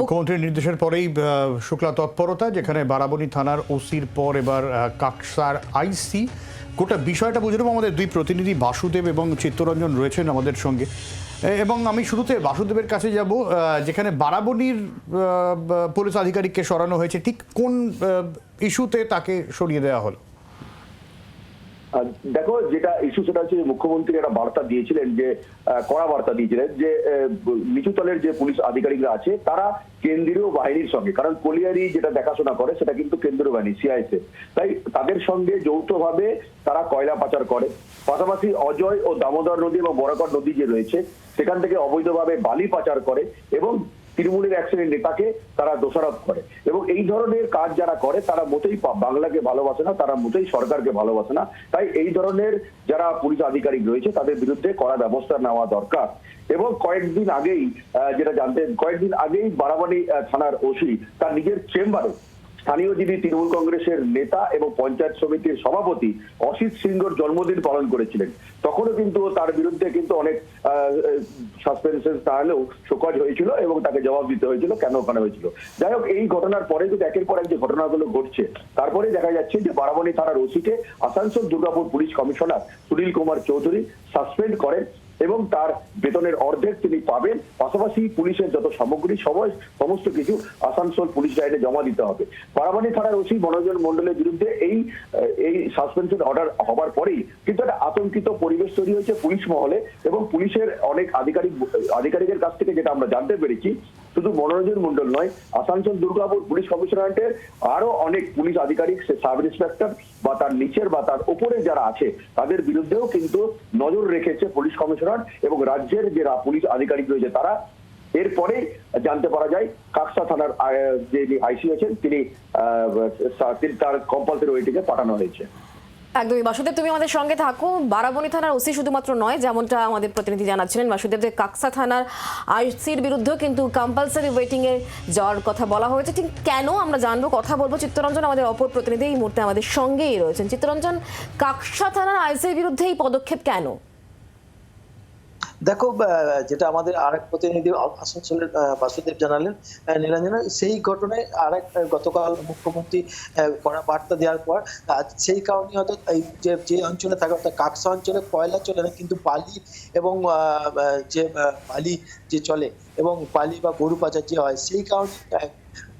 মুখ্যমন্ত্রীর নির্দেশের পরেই শুক্লা তৎপরতা, যেখানে বারাবণী থানার ওসির পর এবার কাকসার আইসি। গোটা বিষয়টা বুঝে আমাদের দুই প্রতিনিধি বাসুদেব এবং চিত্তরঞ্জন রয়েছেন আমাদের সঙ্গে। এবং আমি শুরুতে বাসুদেবের কাছে যাব যেখানে বারাবণীর পুলিশ আধিকারিককে সরানো হয়েছে। ঠিক কোন ইস্যুতে তাকে সরিয়ে দেওয়া হলো? দেখো, যেটা ইস্যু সেটা হচ্ছে মুখ্যমন্ত্রী একটা বার্তা দিয়েছিলেন যে কড়া বার্তা দিয়েছিলেন যে নিচু তলের যে পুলিশ আধিকারিকরা আছে, তারা কেন্দ্রীয় বাহিনীর সঙ্গে, কারণ কলিয়ারি যেটা দেখাশোনা করে, সেটা কিন্তু কেন্দ্রীয় বাহিনী সিআইএসএ তাই তাদের সঙ্গে যৌথভাবে তারা কয়লা পাচার করে। পাশাপাশি অজয় ও দামোদর নদী এবং বরাকর নদী যে রয়েছে, সেখান থেকে অবৈধভাবে বালি পাচার করে এবং তৃণমূলের এক নেতাকে তারা দোষারোপ করে। এবং এই ধরনের কাজ যারা করে, তারা মোটেই বাংলাকে ভালোবাসে না, তারা মোটেই সরকারকে ভালোবাসে না। তাই এই ধরনের যারা পুলিশ আধিকারিক রয়েছে, তাদের বিরুদ্ধে কড়া ব্যবস্থা নেওয়া দরকার। এবং কয়েকদিন আগেই যেটা জানতেন, কয়েকদিন আগেই বারাবাড়ি থানার ওসি তার নিজের চেম্বারে স্থানীয় যিনি তৃণমূল কংগ্রেসের নেতা এবং পঞ্চায়েত সমিতির সভাপতি অসিত সিংহর জন্মদিন পালন করেছিলেন। তখনও কিন্তু তার বিরুদ্ধে কিন্তু অনেক সাসপেনশন তাহলেও শোকজ হয়েছিল এবং তাকে জবাব দিতে হয়েছিল কেন ওখানে হয়েছিল। যাই হোক, এই ঘটনার পরে কিন্তু একের পর এক যে ঘটনাগুলো ঘটছে, তারপরে দেখা যাচ্ছে যে বারাবণী থানার ওসিকে Asansol Durgapur police commissioner Sunil Kumar Chowdhury suspend করেন। এবং তার বেতনের অর্ধেক তিনি পাবেন। পাশাপাশি পুলিশের যত সামগ্রী সবাই সমস্ত কিছু আসানসোল পুলিশ লাইনে জমা দিতে হবে। পারাবানি থানার ওসি মনোরঞ্জন মন্ডলের বিরুদ্ধে এই এই সাসপেনশন অর্ডার হবার পরেই কিন্তু একটা আতঙ্কিত পরিবেশ তৈরি হয়েছে পুলিশ মহলে এবং পুলিশের অনেক আধিকারিক, আধিকারিকের কাছ থেকে যেটা আমরা জানতে পেরেছি শুধু মনোরঞ্জন মন্ডল নয়, আসানসোল দুর্গাপুর পুলিশ কমিশনারেটের আরও অনেক পুলিশ আধিকারিক সাব ইন্সপেক্টর বা তার নিচের বা তার উপরে যারা আছে, তাদের বিরুদ্ধেও কিন্তু নজর রেখেছে পুলিশ কমিশনার এবং রাজ্যের যে পুলিশ আধিকারিক রয়েছে তারা। এরপরে জানতে পারা যায়, কাকসা থানার যে আইসি আছেন, তিনি তার কম্পালসারি ওয়েটিংয়ে পাঠানো হয়েছে। একদমই। বাসুদেব, তুমি আমাদের সঙ্গে থাকো। বারাবণী থানার ওসি শুধুমাত্র নয়, যেমনটা আমাদের প্রতিনিধি জানাচ্ছিলেন, বাসুদেব, যে কাকসা থানার আইসির বিরুদ্ধেও কিন্তু কম্পালসারি ওয়েটিংয়ে যাওয়ার কথা বলা হয়েছে। ঠিক কেন আমরা জানব, কথা বলব? চিত্তরঞ্জন আমাদের অপর প্রতিনিধি এই মুহূর্তে আমাদের সঙ্গেই রয়েছেন। চিত্তরঞ্জন, কাকসা থানার আইসির বিরুদ্ধে এই পদক্ষেপ কেন? দেখো যেটা আমাদের আরেক প্রতিনিধি আসানসোলের বাসুদেব জানালেন নীলাঞ্জনা, সেই ঘটনায় আরেক গতকাল মুখ্যমন্ত্রী কড়া বার্তা দেওয়ার পর সেই কারণে হয়তো এই যে যে অঞ্চলে থাকে, অর্থাৎ কাকসা অঞ্চলে কয়লা চলে না, কিন্তু বালি এবং যে বালি যে চলে এবং বালি বা গরু পাচার যে হয়, সেই কারণে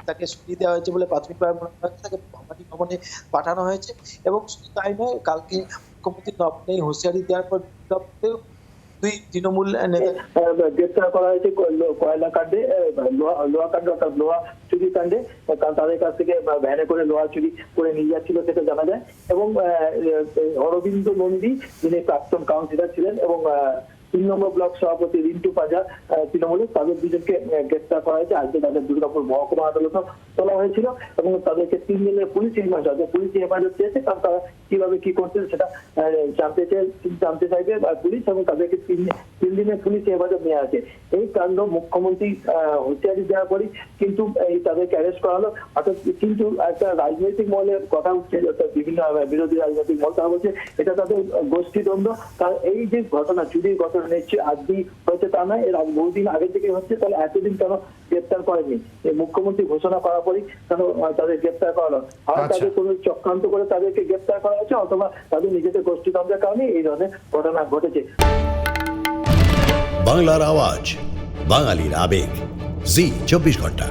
তাকে সরিয়ে দেওয়া হয়েছে বলে প্রাথমিকভাবে মনে করা হচ্ছে তাকে ভবানী ভবনে পাঠানো হয়েছে এবং শুধু তাই নয়, কালকে মুখ্যমন্ত্রী নবনেই হুঁশিয়ারি দেওয়ার পর দুই তৃণমূল গ্রেপ্তার করা হয়েছে কয়লা কাণ্ডে লোহা কাণ্ড অর্থাৎ লোহা চুরি কাণ্ডে কারণ তাদের কাছ থেকে ভ্যানে করে লোহা চুরি করে নিয়ে যাচ্ছিল সেটা জানা যায়। এবং অরবিন্দ নন্দী যিনি প্রাক্তন কাউন্সিলর ছিলেন এবং আহ, তিন নম্বর ব্লক সভাপতি রিন্টু পাজা তৃণমূলের তাদের দুজনকে গ্রেপ্তার করা হয়েছে। আজকে তাদের দুর্গাপুর মহকুমা আদালত তোলা হয়েছিল এবং তাদেরকে তিন দিনের পুলিশ হেফাজত পুলিশ হেফাজত চেয়েছে কারণ তারা কীভাবে কি করছেন সেটা জানতে চাই, জানতে চাইবে বা পুলিশ এবং তাদেরকে তিন তিন দিনের পুলিশ হেফাজত নেওয়া আছে। এই কাণ্ড মুখ্যমন্ত্রী হুঁশিয়ারি দেওয়ার পরই কিন্তু এই তাদেরকে অ্যারেস্ট করা হলো। অর্থাৎ কিন্তু একটা রাজনৈতিক মহলের কথা উঠছে বিভিন্ন বিরোধী রাজনৈতিক মহল তারা বলছে। এটা তাদের গোষ্ঠীদ্বন্দ্ব। কারণ এই যে ঘটনা, চুরির ঘটনা নিশ্চয়ই আজকেই হয়েছে তা নয় এর আগে বহুদিন আগে থেকে হচ্ছে তাহলে এতদিন কেন গ্রেপ্তার করেনি? মুখ্যমন্ত্রী ঘোষণা করার পরই কেন তাদের গ্রেপ্তার করা হলো আর আচ্ছা। তাদের কোনো চক্রান্ত করে তাদেরকে গ্রেপ্তার করা হয়েছে অথবা তাদের নিজেদের গোষ্ঠীদ্বন্দ্বের কারণে এই ধরনের ঘটনা ঘটেছে। বাংলার আওয়াজ বাঙালির আবেগ। জি চব্বিশ ঘণ্টা।